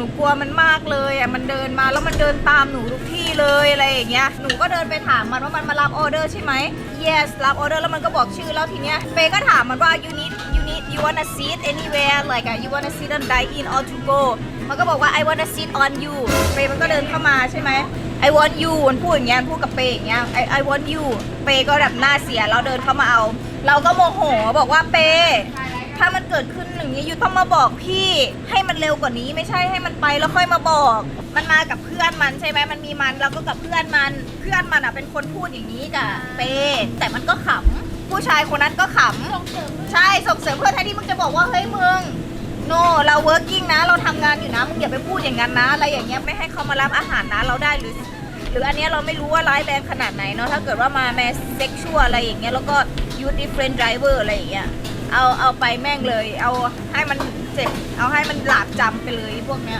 นูกลัวมันมากเลยอะมันเดินมาแล้วมันเดินตามหนูทุกที่เลยอะไรอย่างเงี้ยหนูก็เดินไปถามมันว่ามันมารับออเดอร์ใช่ไหม yes รับออเดอร์แล้วมันก็บอกชื่อแล้วทีเนี้ยเฟย์ก็ถามมันว่า you need you need you wanna sit anywhere like you wanna sit and dine in or to go มันก็บอกว่า I wanna sit on you เฟย์มันก็เดินเข้ามาใช่ไหม I want you มันพูดอย่างเงี้ยพูดกับเปย์อย่างเงี้ย I I want you เปย์ก็แบบหน้าเสียแล้วเดินเข้ามาเอา เราก็โมโหบอกว่าเปย์ ดขึ้นอย่างนี้ยูต้องมาบอกพี่ให้มันเร็วกว่านี้ไม่ใช่ให้มันไปแล้วค่อยมาบอก มันมากับเพื่อนมันใช่ไหมมันมีมันแล้วก็กับเพื่อนมันเพื่อนมันอะเป็นคนพูดอย่างนี้กับเปย์แต่มันก็ขำผู้ชายคนนั้นก็ขำใช่ส่งเสริมเพื่อนแทนที่มึงจะบอกว่าเฮ้ยมึงโนเรา working นะ เราทำงานอยู่นะ มึงอย่าไปพูดอย่างนั้นนะ อะไรอย่างเงี้ย ไม่ให้เขามารับอาหารนะ เราได้หรือ หรืออันเนี้ยเราไม่รู้ว่าร้ายแรงขนาดไหนเนาะ ถ้าเกิดว่ามาแมสเซ็กชวลอะไรอย่างเงี้ย แล้วก็ยูดิเฟรน driver อะไรอย่างเงี้ย เอาเอาไปแม่งเลย เอาให้มันเจ็บ เอาให้มันหลาบจำไปเลยพวกเนี้ย